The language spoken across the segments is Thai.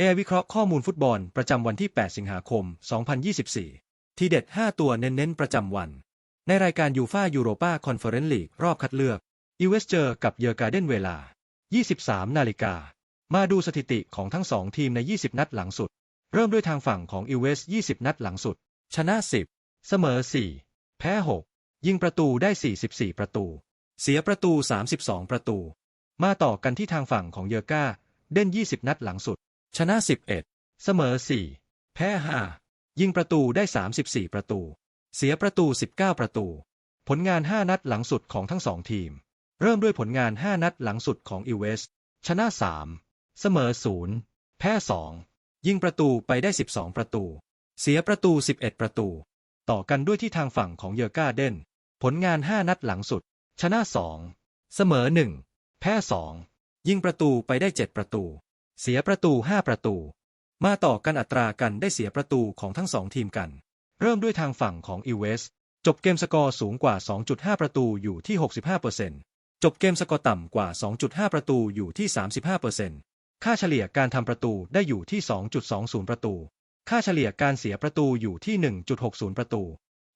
AI วิเคราะห์ข้อมูลฟุตบอลประจำวันที่ 8 สิงหาคม 2024 ทีเด็ด 5 ตัวเน้นๆ ประจำวัน ในรายการยูฟายูโรปาคอนเฟอเรนซ์ลีกรอบคัดเลือกอีเวสเจอร์กับเยอร์การ์เดนเวลา 23 นาฬิกา มาดูสถิติของทั้ง 2 ทีมใน 20 นัดหลังสุด เริ่มด้วยทางฝั่งของอีเวส 20 นัดหลังสุด ชนะ 10 เสมอ 4 แพ้ 6 ยิงประตูได้ 44 ประตู เสียประตู 32 ประตู มาต่อกันที่ทางฝั่งของเยอร์กาเด่น 20 นัดหลังสุด ชนะ 11 เสมอ 4 แพ้ 5 ยิงประตูได้ 34 ประตู เสียประตู 19 ประตู ผลงาน 5 นัดหลังสุดของทั้งสองทีม เริ่มด้วยผลงาน 5 นัดหลังสุดของอีเวส ชนะ 3 เสมอ 0 แพ้ 2 ยิงประตูไปได้ 12 ประตู เสียประตู 11 ประตู ต่อกันด้วยที่ทางฝั่งของเยอร์กาเดน ผลงาน 5 นัดหลังสุด ชนะ 2 เสมอ 1 แพ้ 2 ยิงประตูไปได้ 7 ประตู เสียประตู 5 ประตู มาต่อกันอัตรากันได้เสียประตูของทั้งสองทีมกัน เริ่มด้วยทางฝั่งของอีเวส จบเกมสกอร์สูงกว่า 2.5 ประตูอยู่ที่ 65%จบเกมสกอร์ต่ำกว่า 2.5 ประตูอยู่ที่ 35%ค่าเฉลี่ยการทำประตูได้อยู่ที่ 2.20 ประตู ค่าเฉลี่ยการเสียประตูอยู่ที่ 1.60 ประตู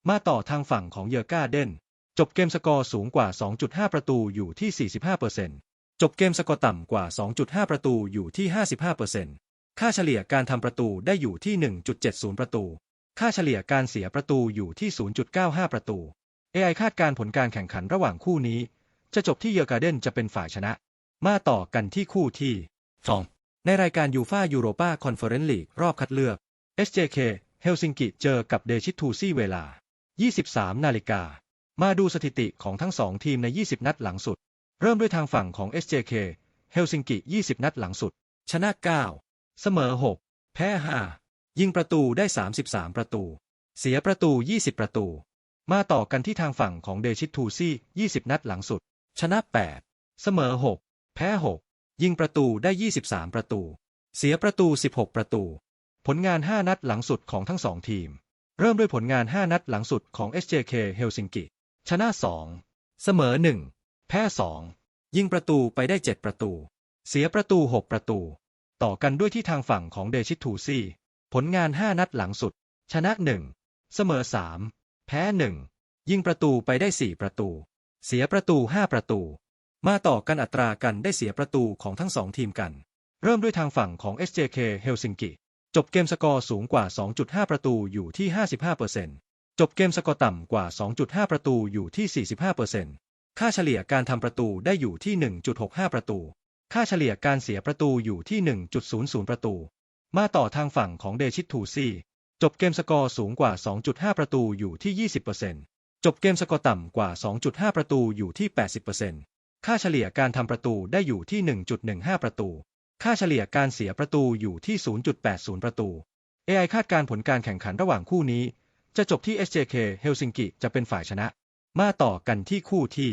มาต่อทางฝั่งของเยอร์กาเดนจบเกมสกอร์สูงกว่า 2.5 ประตูอยู่ที่ 45% จบเกมสกอร์ต่ำกว่า 2.5 ประตูอยู่ที่ 55%ค่าเฉลี่ยการทำประตูได้อยู่ที่ 1.70 ประตู ค่าเฉลี่ยการเสียประตูอยู่ที่ 0.95 ประตู AI คาดการผลการแข่งขันระหว่างคู่นี้ จะจบที่เยอร์การ์เดนจะเป็นฝ่ายชนะ มาต่อกันที่คู่ที่ 2 ในรายการยูฟายูโรปาคอนเฟอเรนซ์ลีกรอบคัดเลือก SJK เฮลซิงกิเจอกับเดชิตทูซี่เวลา 23 นาฬิกา มาดูสถิติของทั้งสองทีมใน 20 นัดหลังสุด เริ่มด้วยทางฝั่งของ SJK เฮลซิงกิ 20 นัดหลังสุด ชนะ 9 เสมอ 6 แพ้ 5 ยิงประตูได้ 33 ประตู เสียประตู 20 ประตู มาต่อกันที่ทางฝั่งของเดชิตทูซี่ 20 นัดหลังสุด ชนะ 8 เสมอ 6 แพ้ 6 ยิงประตูได้ 23 ประตู เสียประตู 16 ประตู ผลงาน 5 นัดหลังสุดของทั้งสองทีม เริ่มด้วยผลงาน 5 นัดหลังสุดของ SJK เฮลซิงกิ ชนะ 2 เสมอ 1 แพ้2ยิงประตูไปได้7ประตู เสียประตู6ประตู ต่อกันด้วยที่ทางฝั่งของเดชิตทูซี่ ผลงาน5นัดหลังสุด ชนะ1เสมอ3แพ้1ยิงประตูไปได้4ประตู เสียประตู5ประตู มาต่อกันอัตรากันได้เสียประตูของทั้งสองทีมกัน เริ่มด้วยทางฝั่งของ SJK เฮลซิงกิจบเกมสกอร์สูงกว่า 2.5 ประตูอยู่ที่ 55%จบเกมสกอร์ต่ำกว่า 2.5 ประตูอยู่ที่ 45% ค่าเฉลี่ยการทำประตูได้อยู่ที่ 1.65 ประตู ค่าเฉลี่ยการเสียประตูอยู่ที่ 1.00 ประตู มาต่อทางฝั่งของเดชิตทูซี่ จบเกมสกอร์สูงกว่า 2.5 ประตูอยู่ที่ 20%จบเกมสกอร์ต่ำกว่า 2.5 ประตูอยู่ที่ 80%ค่าเฉลี่ยการทำประตูได้อยู่ที่ 1.15 ประตู ค่าเฉลี่ยการเสียประตูอยู่ที่ 0.80 ประตู AI คาดการผลการแข่งขันระหว่างคู่นี้ จะจบที่ SJK เฮลซิงกิจะเป็นฝ่ายชนะ มาต่อกันที่คู่ที่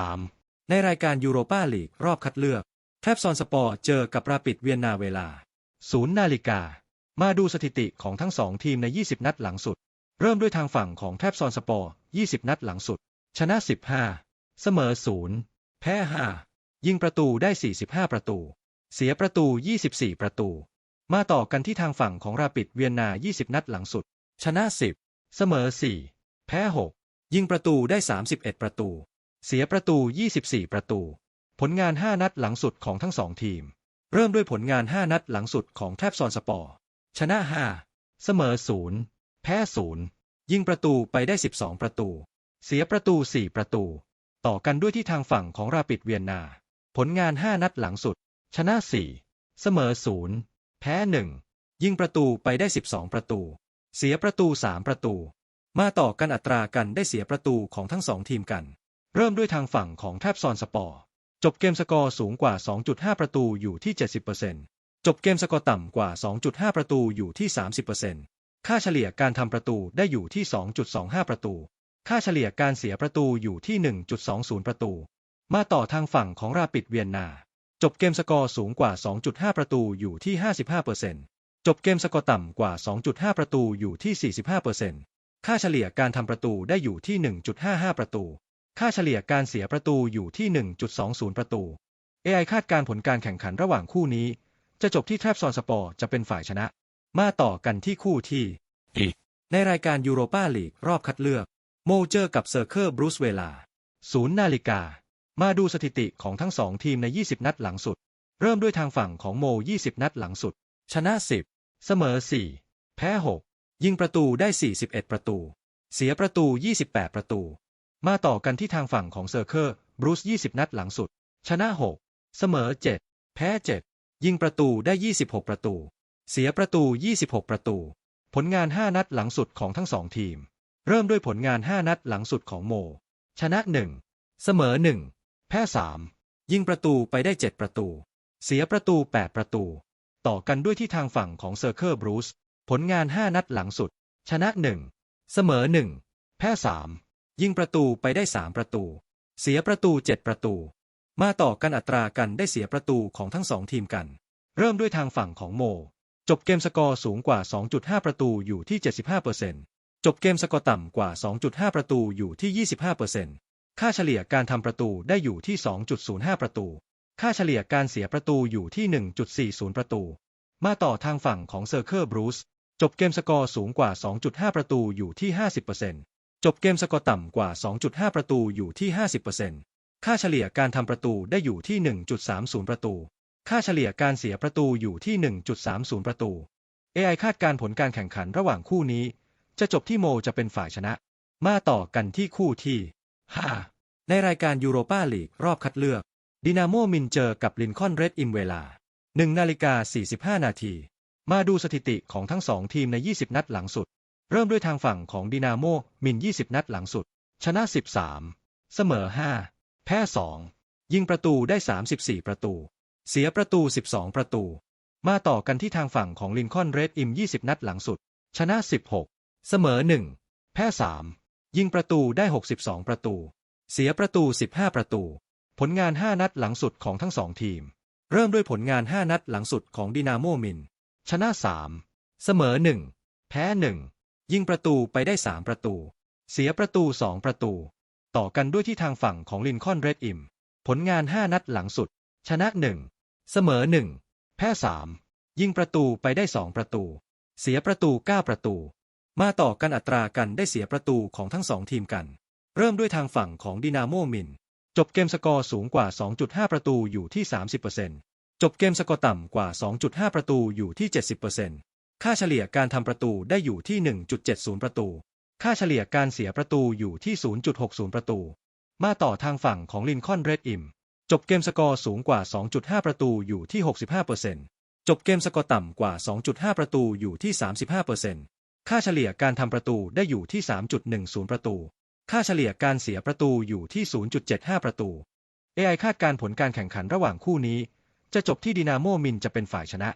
3 ในรายการยูโรปาลีกรอบคัดเลือกแทบซอนสปอร์เจอกับราปิดเวียนนาเวลา 0 นาฬิกา มาดูสถิติของทั้งสองทีมใน 20 นัดหลังสุด เริ่มด้วยทางฝั่งของแทบซอนสปอร์ 20 นัดหลังสุด ชนะ 15 เสมอ 0 แพ้ 5 ยิงประตูได้ 45 ประตู เสียประตู 24 ประตู มาต่อกันที่ทางฝั่งของราปิดเวียนนา 20 นัดหลังสุด ชนะ 10 เสมอ 4 แพ้ 6 ยิงประตูได้ 31 ประตู เสียประตู 24 ประตู ผลงาน 5 นัดหลังสุดของทั้งสองทีม เริ่มด้วยผลงาน 5 นัดหลังสุดของแทบซอนสปอร์ ชนะ 5 เสมอ 0 แพ้ 0 ยิงประตูไปได้ 12 ประตู เสียประตู 4 ประตู ต่อกันด้วยที่ทางฝั่งของราปิดเวียนนา ผลงาน 5 นัดหลังสุด ชนะ 4 เสมอ 0 แพ้ 1 ยิงประตูไปได้ 12 ประตู เสียประตู 3 ประตู มาต่อกันอัตรากันได้เสียประตูของทั้งสองทีมกัน เริ่มด้วยทางฝั่งของแทบซอนสปอร์ จบเกมสกอร์สูงกว่า 2.5 ประตูอยู่ที่ 70%จบเกมสกอร์ต่ำกว่า 2.5 ประตูอยู่ที่ 30%ค่าเฉลี่ยการทำประตูได้อยู่ที่ 2.25 ประตู ค่าเฉลี่ยการเสียประตูอยู่ที่ 1.20 ประตู มาต่อทางฝั่งของราปิดเวียนนา จบเกมสกอร์สูงกว่า 2.5 ประตูอยู่ที่ 55%จบเกมสกอร์ต่ำกว่า 2.5 ประตูอยู่ที่ 45% ค่าเฉลี่ยการทำประตูได้อยู่ที่ 1.55 ประตู ค่าเฉลี่ยการเสียประตูอยู่ที่ 1.20 ประตู AI คาดการผลการแข่งขันระหว่างคู่นี้ จะจบที่แทรบซอนสปอร์จะเป็นฝ่ายชนะ มาต่อกันที่คู่ที่อีกในรายการยูโรปาลีกรอบคัดเลือก โมเจอกับเซอร์เคิลบรูซเวลาศูนย์นาฬิกา มาดูสถิติของทั้งสองทีมใน 20 นัดหลังสุด เริ่มด้วยทางฝั่งของโม 20 นัดหลังสุด ชนะ 10 เสมอ 4 แพ้ 6 ยิงประตูได้ 41 ประตู เสียประตู 28 ประตู มาต่อกันที่ทางฝั่งของเซอร์เคิลบรูซ 20 นัดหลังสุด ชนะ 6 เสมอ 7 แพ้ 7 ยิงประตูได้ 26 ประตู เสียประตู 26 ประตู ผลงาน 5 นัดหลังสุดของทั้งสองทีม เริ่มด้วยผลงาน 5 นัดหลังสุดของโม ชนะ 1 เสมอ 1 แพ้ 3 ยิงประตูไปได้ 7 ประตู เสียประตู 8 ประตู ต่อกันด้วยที่ทางฝั่งของเซอร์เคิลบรูซ ผลงาน 5 นัดหลังสุด ชนะ 1 เสมอ 1 แพ้ 3 ยิงประตูไปได้ 3 ประตู เสียประตู 7 ประตู มาต่อกันอัตรากันได้เสียประตูของทั้งสองทีมกัน เริ่มด้วยทางฝั่งของโม จบเกมสกอร์สูงกว่า 2.5 ประตูอยู่ที่ 75%จบเกมสกอร์ต่ำกว่า 2.5 ประตูอยู่ที่ 25%ค่าเฉลี่ยการทำประตูได้อยู่ที่ 2.05 ประตู ค่าเฉลี่ยการเสียประตูอยู่ที่ 1.40 ประตูมาต่อทางฝั่งของเซอร์เคิลบรูซ จบเกมสกอร์สูงกว่า 2.5 ประตูอยู่ที่ 50%จบเกมสกอร์ต่ำกว่า 2.5 ประตูอยู่ที่ 50%ค่าเฉลี่ยการทำประตูได้อยู่ที่ 1.30 ประตู ค่าเฉลี่ยการเสียประตูอยู่ที่ 1.30 ประตู AI คาดการ์ผลการแข่งขันระหว่างคู่นี้ จะจบที่โมจะเป็นฝ่ายชนะ มาต่อกันที่คู่ที่ 5 ในรายการยูโรปาลีกรอบคัดเลือกดินาโมมินเจอกับลินคอนเรดอิมเวลา1นาฬิกา45 นาที มาดูสถิติของทั้งสองทีมใน 20 นัดหลังสุด เริ่มด้วยทางฝั่งของดินาโมมิน 20 นัดหลังสุด ชนะ 13 เสมอ 5 แพ้ 2 ยิงประตูได้ 34 ประตู เสียประตู 12 ประตู มาต่อกันที่ทางฝั่งของลินคอนเรดอิม 20 นัดหลังสุด ชนะ 16 เสมอ 1 แพ้ 3 ยิงประตูได้ 62 ประตู เสียประตู 15 ประตู ผลงาน 5 นัดหลังสุดของทั้งสองทีม เริ่มด้วยผลงาน 5 นัดหลังสุดของดินาโมมิน ชนะ3เสมอ1แพ้1ยิงประตูไปได้3ประตู เสียประตู2ประตู ต่อกันด้วยที่ทางฝั่งของลินคอนเรดอิม ผลงาน5นัดหลังสุด ชนะ1เสมอ1แพ้3ยิงประตูไปได้2ประตู เสียประตู9ประตู มาต่อกันอัตรากันได้เสียประตูของทั้งสองทีมกัน เริ่มด้วยทางฝั่งของดินาโมมิน จบเกมสกอร์สูงกว่า 2.5 ประตูอยู่ที่ 30% จบเกมสกอร์ต่ำกว่า 2.5 ประตูอยู่ที่ 70%ค่าเฉลี่ยการทำประตูได้อยู่ที่ 1.70 ประตู ค่าเฉลี่ยการเสียประตูอยู่ที่ 0.60 ประตู มาต่อทางฝั่งของลินคอนเรดอิม จบเกมสกอร์สูงกว่า 2.5 ประตูอยู่ที่ 65%จบเกมสกอร์ต่ำกว่า 2.5 ประตูอยู่ที่ 35%ค่าเฉลี่ยการทำประตูได้อยู่ที่ 3.10 ประตู ค่าเฉลี่ยการเสียประตูอยู่ที่ 0.75 ประตู AI คาดการผลการแข่งขันระหว่างคู่นี้ จะจบที่ดินาโมมินจะเป็นฝ่ายชนะ